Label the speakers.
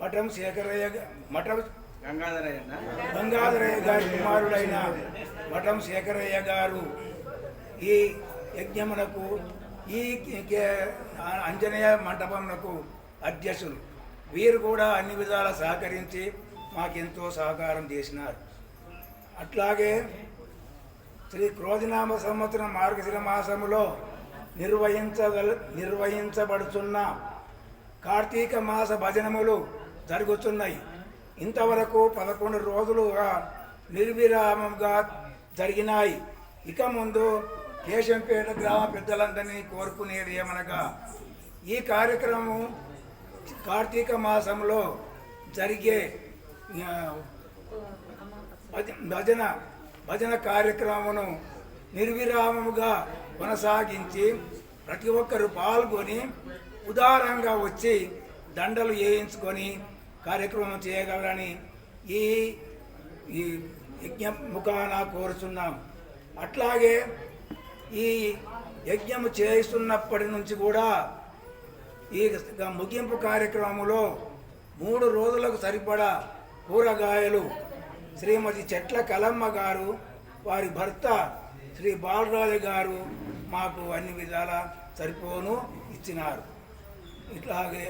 Speaker 1: మఠం శేఖరయ్య మఠం
Speaker 2: గంగాధరయ్య
Speaker 1: గంగాధరయ్య గారి కుమారుడైన మఠం శేఖరయ్య గారు ఈ యజ్ఞమునకు ఈ అంజనేయ మంటపమునకు అధ్యక్షులు. వీరు కూడా అన్ని విధాల సహకరించి మాకెంతో సహకారం చేసినారు. అట్లాగే శ్రీ క్రోధినామ సంవత్సరం మార్గశిర మాసములో నిర్వహించగల నిర్వహించబడుతున్న కార్తీక మాస భజనములు జరుగుతున్నాయి ఇంతవరకు పదకొండు రోజులుగా నిర్విరామంగా జరిగినాయి. ఇక ముందు కేశంపేట గ్రామ పెద్దలందరినీ కోరుకునేది ఏమనగా ఈ కార్యక్రమం కార్తీక మాసంలో జరిగే భజన భజన కార్యక్రమమును నిర్విరామముగా కొనసాగించి ప్రతి ఒక్కరు పాల్గొని ఉదారంగా వచ్చి దండలు వేయించుకొని కార్యక్రమం చేయగలరని ఈ ఈ యజ్ఞ ముఖాన కోరుచున్నాం. అట్లాగే ఈ యజ్ఞము చేస్తున్నప్పటి నుంచి కూడా ఈ ముగింపు కార్యక్రమంలో మూడు రోజులకు సరిపడా కూరగాయలు శ్రీమతి చెట్ల కలమ్మ గారు వారి భర్త శ్రీ బాలరాజు గారు మాకు అన్ని విధాల సరిపోను ఇచ్చినారు. ఇట్లాగే